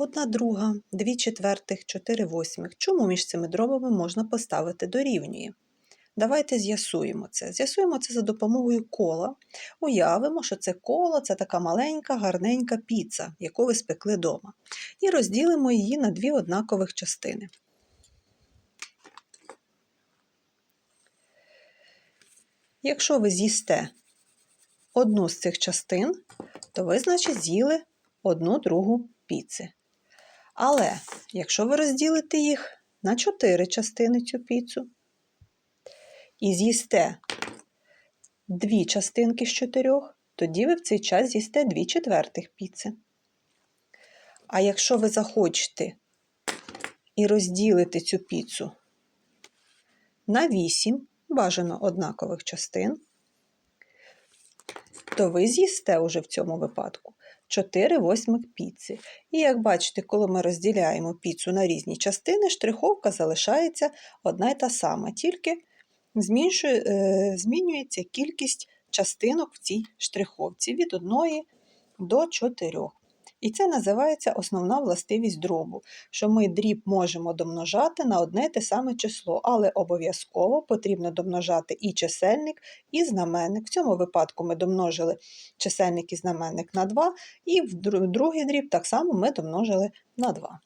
одна друга, дві четвертих, чотири восьмих. Чому між цими дробами можна поставити дорівнює? Давайте з'ясуємо це. З'ясуємо це за допомогою кола. Уявимо, що це коло це така маленька, гарненька піца, яку ви спекли вдома. І розділимо її на дві однакових частини. Якщо ви з'їсте одну з цих частин, то ви, значить, з'їли одну другу піци. Але якщо ви розділите їх на чотири частини цю піцу і з'їсте дві частинки з чотирьох, тоді ви в цей час з'їсте дві четвертих піци. А якщо ви захочете і розділите цю піцу на вісім бажано однакових частин, то ви з'їсте уже в цьому випадку 4 восьмих піци. І як бачите, коли ми розділяємо піцу на різні частини, штриховка залишається одна й та сама, тільки зміншує, е, змінюється кількість частинок в цій штриховці від 1 до 4. І це називається основна властивість дробу, що ми дріб можемо домножати на одне те саме число, але обов'язково потрібно домножати і чисельник, і знаменник. В цьому випадку ми домножили чисельник і знаменник на 2, і в другий дріб так само ми домножили на 2.